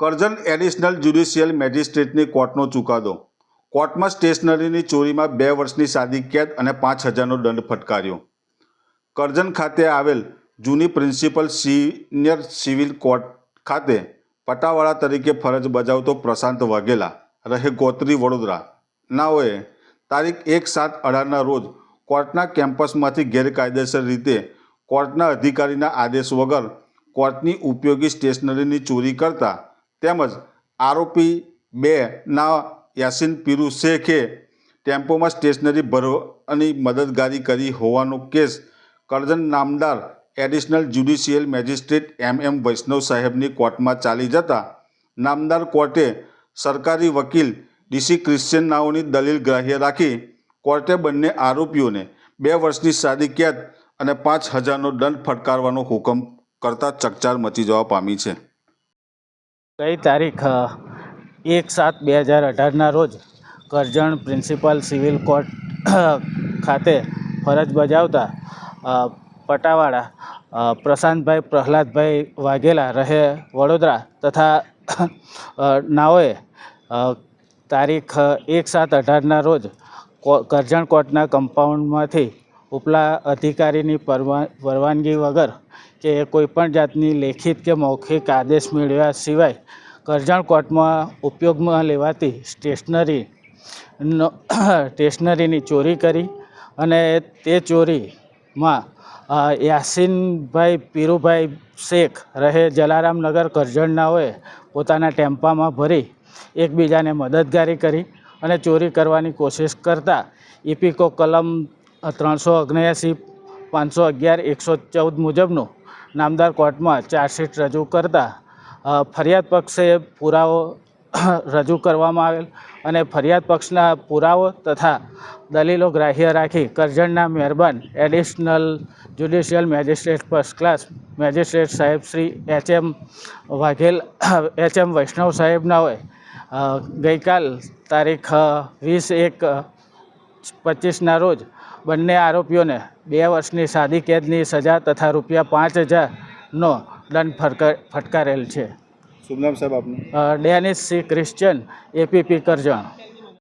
Karjan additional judicial મેજિસ્ટ્રેટની કોર્ટનો ચુકાદો. કોર્ટમાં સ્ટેશનરીની ચોરીમાં બે વર્ષની સાદી કેદ અને પાંચ હજારનો દંડ ફટકાર્યો. કરજણ ખાતે આવેલ જૂની પ્રિન્સિપલ સિનિયર સિવિલ કોર્ટ ખાતે પટાવાળા તરીકે ફરજ બજાવતો પ્રશાંત વાઘેલા. રહે ગોત્રી વડોદરા. નાઓએ તારીખ એક સાત અઢારના રોજ કોર્ટના કેમ્પસમાંથી ગેરકાયદેસર રીતે કોર્ટના અધિકારીના આદેશ વગર કોર્ટની ઉપયોગી સ્ટેશનરીની ચોરી કરતા તેમજ આરોપી બે ના યાસીન પીરુ શેખે ટેમ્પોમાં સ્ટેશનરી ભરવાની મદદગારી કરી હોવાનો કેસ કરજણ નામદાર additional judicial magistrate M M Vaishnav સાહેબની કોર્ટમાં ચાલી જતા નામદાર કોર્ટે સરકારી વકીલ ડીસી ક્રિશ્ચિયન નાઓની દલીલ ગ્રાહ્ય રાખી કોર્ટે બંને આરોપીઓને બે વર્ષની સાદી કેદ અને પાંચ હજારનો દંડ ફટકારવાનો હુકમ કરતા ચકચાર મચી જવા પામી છે. ગઈ તારીખ એક સાત બે હજાર અઢારના રોજ કરજણ પ્રિન્સિપલ સિવિલ કોર્ટ ખાતે ફરજ બજાવતા પટાવાળા પ્રશાંતભાઈ પ્રહલાદભાઈ વાઘેલા રહે વડોદરા તથા નાઓએ તારીખ એક સાત અઢારના રોજ કરજણ કોર્ટના કમ્પાઉન્ડમાંથી ઉપલા અધિકારીની પરવાનગી વગર કે કોઈપણ જાતની લેખિત કે મૌખિક આદેશ મેળવ્યા સિવાય કરજણ કોર્ટમાં ઉપયોગમાં લેવાતી સ્ટેશનરી સ્ટેશનરીની ચોરી કરી અને તે ચોરીમાં યાસીનભાઈ પીરુભાઈ શેખ રહે જલારામનગર કરજણનાઓએ પોતાના ટેમ્પામાં ભરી એકબીજાને મદદગારી કરી અને ચોરી કરવાની કોશિશ કરતા ઇપિકો કલમ ત્રણસો ઓગણએંસી, પાંચસો અગિયાર, એકસો ચૌદ મુજબનું નામદાર કોર્ટમાં ચાર્જશીટ રજૂ કરતા ફરિયાદ પક્ષે પુરાવો રજૂ કરવામાં આવેલ અને ફરિયાદ પક્ષના પુરાવો તથા દલીલો ગ્રાહ્ય રાખી કરજણના મહેરબાન additional judicial magistrate first class magistrate સાહેબ Shri H M Vaghel, H M Vaishnav સાહેબના હોય. ગઈકાલ તારીખ વીસ એક પચીસના રોજ બંને આરોપીઓને બે વર્ષની સાદી કેદની સજા તથા રૂપિયા પાંચ હજારનો દંડ ફટકા ફટકારેલ છે. શુભનામ સાહેબ આપનું. Dennis C. Christian APP Karjan.